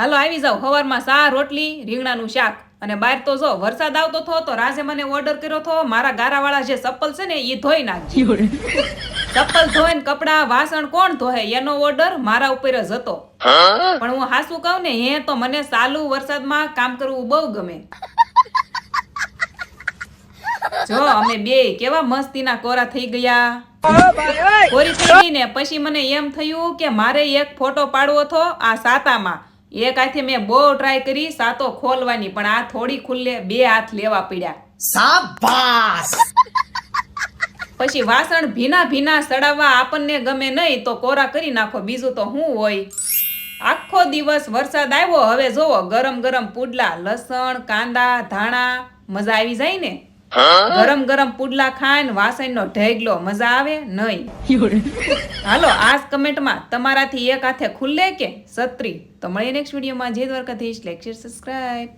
હાલો આવી જાવ સવારમાં સા રોટલી રીંગણાનું શાક. અને બહાર તો જો વરસાદ આવતો થો તો રાજે મને ઓર્ડર કર્યો થો મારા ગારાવાળા જે ચપ્પલ છે ને એ ધોઈ નાખજે. ચપ્પલ ધોઈને કપડા વાસણ કોણ ધોહે? એનો ઓર્ડર મારા ઉપર જ હતો. પણ હું હાસું કહું ને હે તો મને ચાલુ વરસાદમાં કામ કરવું બહુ ગમે. જો અમે બે કેવા મસ્તીના કોરા થઈ ગયા. કોરી થઈ ને પછી મને એમ થયું કે મારે એક ફોટો પાડવો હતો આ સાતામાં. એક હાથે મેં બહુ ટ્રાય કરી સાતો ખોલવાની પણ આ થોડી ખુલ્લે બે હાથ લેવા પડ્યા. સાબાસ પછી વાસણ ભીના ભીના સડાવવા આપણને ગમે નહીં તો કોરા કરી નાખો બીજું તો શું હોય? આખો દિવસ વરસાદ આવ્યો હવે જોવો ગરમ ગરમ પુડલા લસણ કાંદા ધાણા મજા આવી જાય ને? ગરમ ગરમ પુડલા ખાઈને વાસણનો ઢેગલો, મજા આવે? નહીં. હાલો, આજ કમેન્ટમાં તમારાથી એક હાથે ખુલ્લે કે સત્રી તો મળીએ નેક્સ્ટ વિડીયોમાં જે દ્વારકાધીશ. Lecture subscribe